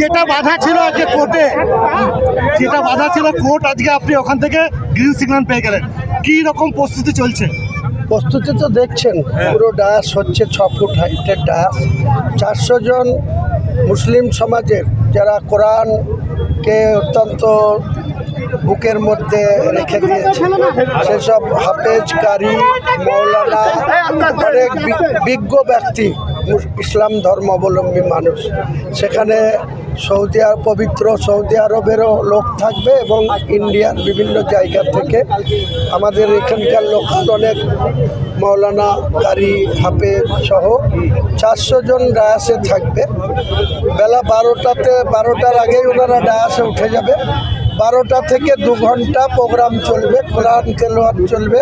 যেটা বাধা ছিল আজকে কোর্টে যেটা বাধা ছিল কোর্ট আজকে আপনি ওখান থেকে গ্রিন সিগন্যাল পেয়ে গেলেন। কি রকম প্রস্তুতি চলছে? প্রস্তুতি তো দেখছেন পুরো ডায়াস হচ্ছে ছ ফুট হাইটের ডায়াস। চারশো জন মুসলিম সমাজের যারা কোরআনকে অত্যন্ত বুকের মধ্যে রেখে দিয়েছে। সেসব হাফেজ কারি মৌলানা, অনেক বিজ্ঞ ব্যক্তি ইসলাম ধর্মাবলম্বী মানুষ। সেখানে সৌদি আরব পবিত্র সৌদি আরবেরও লোক থাকবে এবং ইন্ডিয়ার বিভিন্ন জায়গা থেকে আমাদের এখানকার লোকাল অনেক মৌলানা, কারি, হাফেজ সহ চারশো জন ডায়াসে থাকবে। বেলা বারোটাতে, বারোটার আগেই ওনারা ডায়াসে উঠে যাবে। বারোটা থেকে দু ঘণ্টা প্রোগ্রাম চলবে, কোরআন কেলোয়ার চলবে।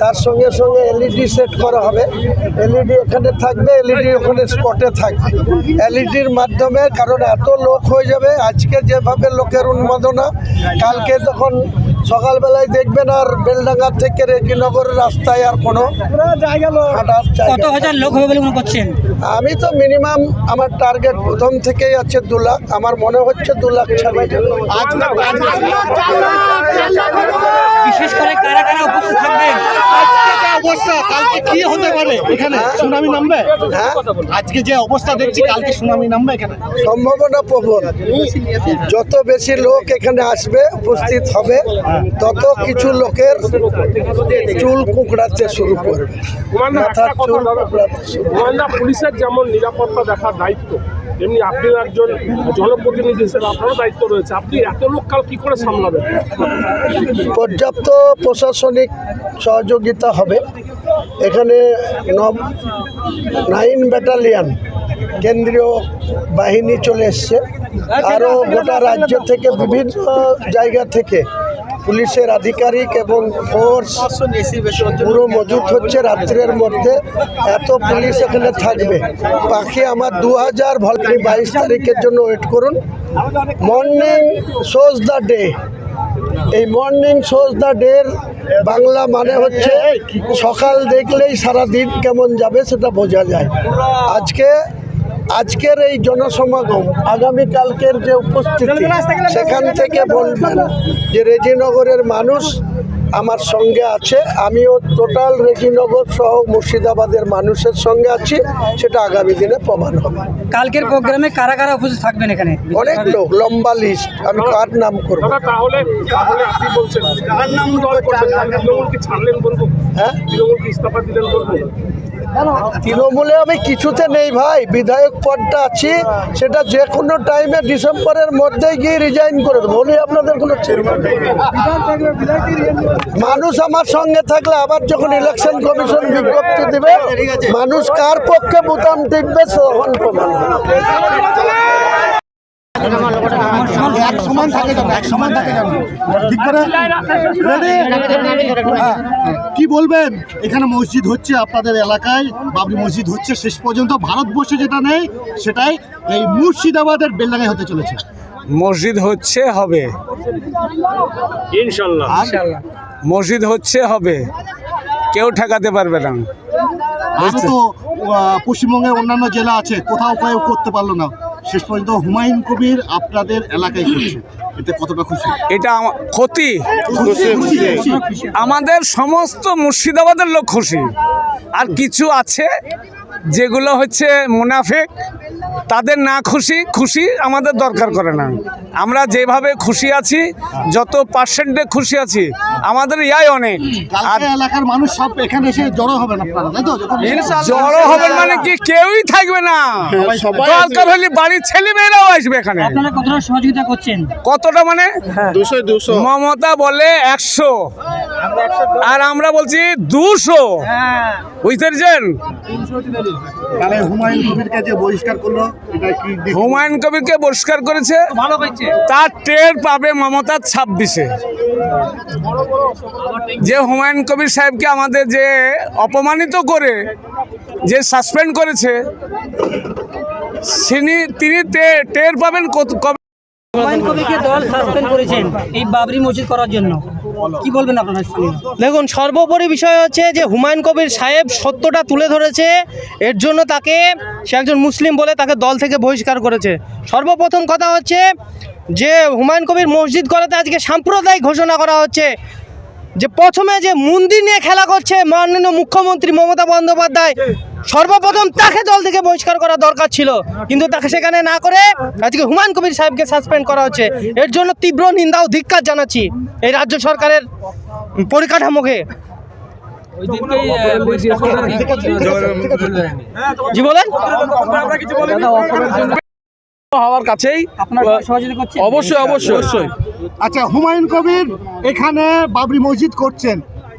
তার সঙ্গে সঙ্গে এলইডি সেট করা হবে। এলইডি এখানে থাকবে, এলইডি ওখানে স্পটে থাকবে। এলইডির মাধ্যমে, কারণ এত লোক হয়ে যাবে, আজকে যেভাবে লোকের উন্মাদনা, কালকে তখন সকালবেলায় দেখবেন আর বেলডাঙ্গার থেকে রেজিনগর রাস্তায় আর কোনো কত হাজার লোক হবে বলে মনে করছেন? আমি তো মিনিমাম আমার টার্গেট প্রথম থেকেই আছে দু লাখ। আমার মনে হচ্ছে দু লাখ ছাড়িয়ে যাবে বিশেষ করে কারা কারা উপস্থিত থাকবেন অবস্থা কালকে কি হতে পারে এখানে? সুনামি নামবে? হ্যাঁ। আজকে যে অবস্থা দেখছি কালকে সুনামি নামবে এখানে? সম্ভাবনা প্রবল। যত বেশি লোক এখানে আসবে উপস্থিত হবে তত কিছু লোকের চুল কুকড়াতে শুরু করবে। পুলিশের যেমন নিরাপত্তা দেখার দায়িত্ব তেমনি আপনিও একজন জনপ্রতিনিধি হিসেবে আপনারও দায়িত্ব রয়েছে। আপনি এত লোক কাল কি করে সামলাবেন? পর্যাপ্ত প্রশাসনিক সহযোগিতা হবে। এখানে নব নাইন ব্যাটালিয়ান কেন্দ্রীয় বাহিনী চলে এসছে। আরও গোটা রাজ্য থেকে বিভিন্ন জায়গা থেকে পুলিশের আধিকারিক এবং ফোর্স পুরো মজুত হচ্ছে রাত্রের মধ্যে। এত পুলিশ এখানে থাকবে। বাকি আমার দু হাজার ভলনি বাইশ তারিখের জন্য ওয়েট করুন। Morning shows the day. এই মর্নিং শোজ দ্য ডের বাংলা মানে হচ্ছে সকাল দেখলেই সারা দিন কেমন যাবে সেটা বোঝা যায়। আজকে আজকের এই জনসমাগম আগামীকালকের যে উপস্থিতি সেখান থেকে বলবেন যে রেজিনগরের মানুষ আমার সঙ্গে আছে। আমিও টোটাল রেজিনগর সহ মুর্শিদাবাদের মানুষের সঙ্গে আছি। সেটা আগামী দিনে প্রমাণ হবে। কালকের প্রোগ্রামে কারা কারা উপস্থিত থাকবেন এখানে? অনেক লোক লম্বা লিস্ট আমি কার নাম করব? তাহলে তাহলে আপনি বলছেন ছাড়লেন বলব? হ্যাঁ? তৃণমূল ইস্তফা দিলেন বলব? তৃণমূলে আমি কিছুতে নেই ভাই। বিধায়ক পদটা আছি, সেটা যে কোনো টাইমে ডিসেম্বরের মধ্যে গিয়ে রিজাইন করে দেবো। উনি আপনাদের কোনো মানুষ আমার সঙ্গে থাকলে আবার যখন ইলেকশন কমিশন বিজ্ঞপ্তি দিবে, মানুষ কার পক্ষে বোতাম টিপবে তখন প্রমাণ এক সমান থাকে জানো এক সমান থাকে জানো ঠিক করে? হ্যাঁ। কি বলবেন? এখানে মসজিদ হচ্ছে আপনাদের এলাকায় বাবরি মসজিদ হচ্ছে শেষ পর্যন্ত। ভারতবর্ষে যেটা নেই সেটাই এই মুর্শিদাবাদের বেলডাঙ্গায় হতে চলেছে। মসজিদ হচ্ছে হবে। ইনশাল্লাহ। মসজিদ হচ্ছে হবে। কেউ ঠেকাতে পারবে না। আরও তো পশ্চিমবঙ্গের অন্যান্য জেলা আছে কোথাও কেউ করতে পারল না। শেষ পর্যন্ত হুমায়ুন কবির আপনাদের এলাকায় করছে এতে কতটা খুশি? এটা ক্ষতি। আমাদের সমস্ত মুর্শিদাবাদের লোক খুশি। আর কিছু আছে যেগুলো হচ্ছে মুনাফেক তাদের না খুশি খুশি আমাদের দরকার করে না। আমরা যেভাবে খুশি আছি যত পার্সেন্টে খুশি আছি আমাদের ইয়াই অনেক। আর এলাকার মানুষ সব এখানে এসে জড়ো হবেন জড়ো হবেন মানে কি কেউই থাকবে না? দরকার হলে বাড়ির ছেলে মেয়েরাও আসবে এখানে। কতটা সহযোগিতা করছেন? কতটা মানে? মমতা বলে একশো। আর আমরা বলছি দুশো। বুঝতে পেরেছেন? হুমায়ুন কবিরকে যে বহিষ্কার করেছে? তার টের পাবে মমতার ছাব্বিশে। যে হুমায়ুন কবির সাহেবকে আমাদের যে অপমানিত করে যে সাসপেন্ড করেছে তিনি টের পাবেন কবে হুমায়ুন কবিরকে দল সাসপেন্ড করেছেন এই বাবরি মসজিদ করার জন্য। কি বলবেন আপনারা দেখুন সর্বোপরি বিষয় হচ্ছে যে হুমায়ুন কবির সাহেব সত্যটা তুলে ধরেছে। এর জন্য তাকে সে একজন মুসলিম বলে তাকে দল থেকে বহিষ্কার করেছে। সর্বপ্রথম কথা হচ্ছে যে হুমায়ুন কবির মসজিদ করাতে আজকে সাম্প্রদায়িক ঘোষণা করা হচ্ছে। যে প্রথমে যে মন্দির নিয়ে খেলা করছে মাননীয় মুখ্যমন্ত্রী মমতা বন্দ্যোপাধ্যায় সর্বপ্রথম তাকে দল থেকে বহিষ্কার করা দরকার ছিল। কিন্তু তাকে সেখানে না করে আজকে হুমায়ুন কবির সাহেবকে সাসপেন্ড করা হচ্ছে। এর জন্য তীব্র নিন্দা ও ধিক্কার জানাচ্ছি এই রাজ্য সরকারের পরিকাঠামোকে। জি বলেন। হওয়ার কাছেই আপনার সহযোগিতা করছে অবশ্যই অবশ্যই অবশ্যই। আচ্ছা হুমায়ুন কবির এখানে বাবরি মসজিদ করছেন।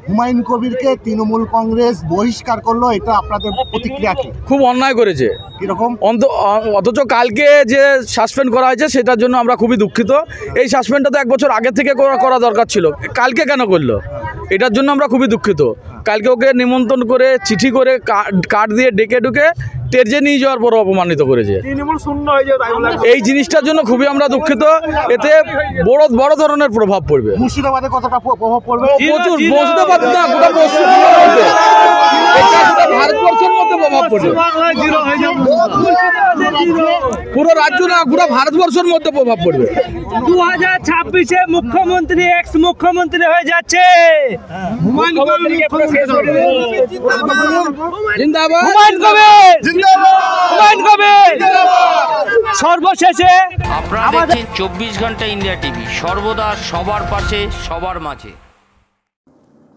হুমায়ুন কবিরকে তৃণমূল কংগ্রেস বহিষ্কার করল এটা আপনাদের প্রতিক্রিয়া কি? খুব অন্যায় করেছে। কীরকম? অন্ত- অথচ কালকে যে সাসপেন্ড করা হয়েছে সেটার জন্য আমরা খুবই দুঃখিত। এই সাসপেন্ডটা তো এক বছর আগে থেকে করা করা দরকার ছিল। কালকে কেন করল? এটার জন্য আমরা খুবই দুঃখিত। কালকে ওকে নিমন্ত্রণ করে চিঠি করে কার্ড দিয়ে ডেকে ডুকে টেরজে নিয়ে যাওয়ার পর অপমানিত করেছে। হয়ে এই জিনিসটার জন্য খুবই আমরা দুঃখিত। এতে বড় বড় ধরনের প্রভাব পড়বে। মুর্শিদাবাদে কতটা প্রভাব পড়বে। প্রচুর মুর্শিদাবাদ না গোটা পশ্চিমবঙ্গের মধ্যে এটা গোটা ভারতবর্ষের মধ্যে প্রভাব পড়বে পুরো রাজ্য না পুরো ভারতবর্ষের মধ্যে প্রভাব পড়বে। দু হাজার ছাব্বিশে মুখ্যমন্ত্রী এক্স মুখ্যমন্ত্রী হয়ে যাচ্ছে। সর্বশেষে আপনারা চব্বিশ ঘণ্টা ইন্ডিয়া টিভি সর্বদা সবার পাশে সবার মাঝে।